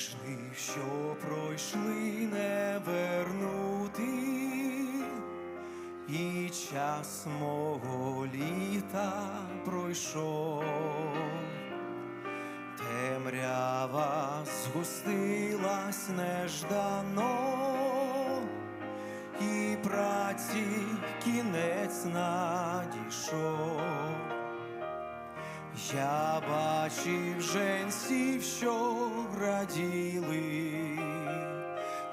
жди, що пройшли не вернути, і час мого літа пройшов, темрява згустилась неждано, і праці кінець надійшов. Я бачив женців, що раділи,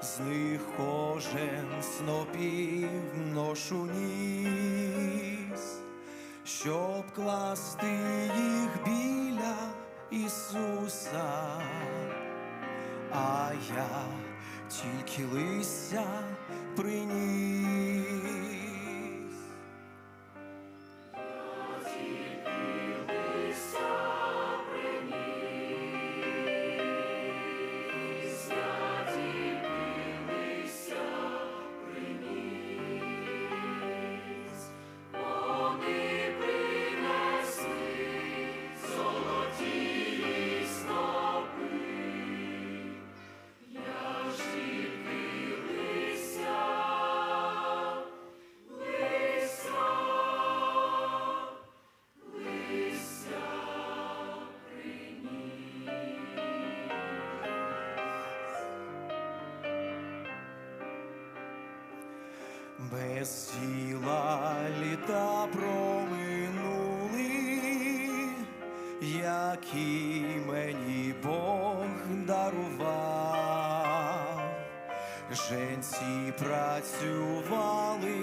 з них кожен снопів ношу ніс, щоб класти їх біля Ісуса, а я тільки листя приніс. Без тіла літа проминули, які мені Бог дарував. Женці працювали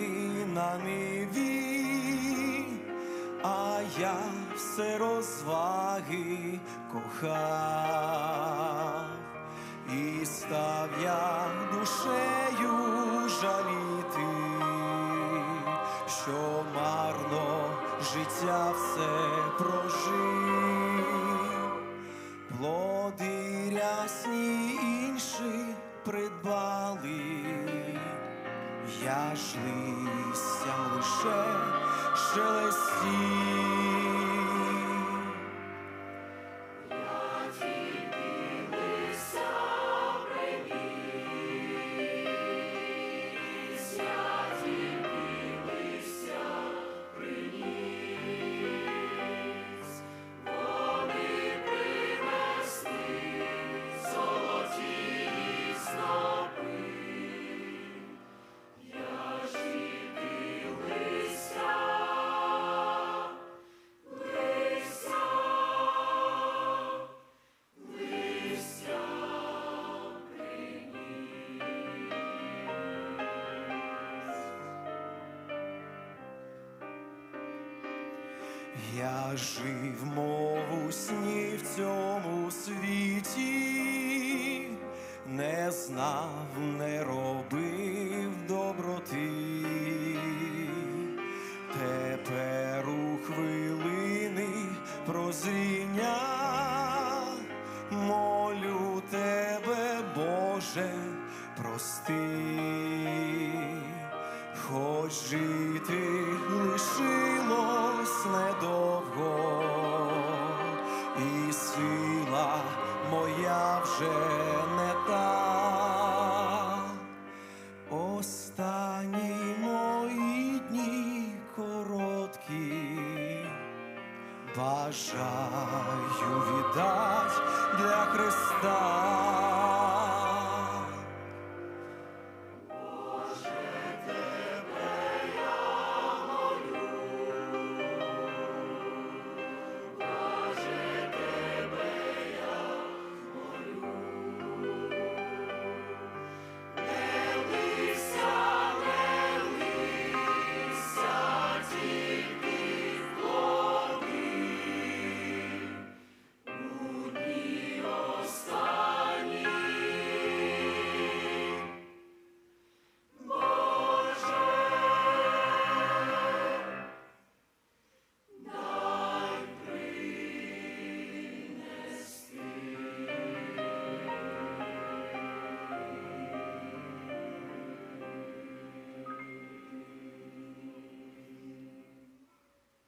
на ниві, а я все розваги кохав. І став я душею що марно життя все прожив, плоди рясні інші придбали, я ж листям лише шелестів. Я жив, мов у сні в цьому світі, не знав, не робив доброти. Тепер у хвилини прозріння молю тебе, Боже, прости хоч жити лишилось бажаю віддать для Христа.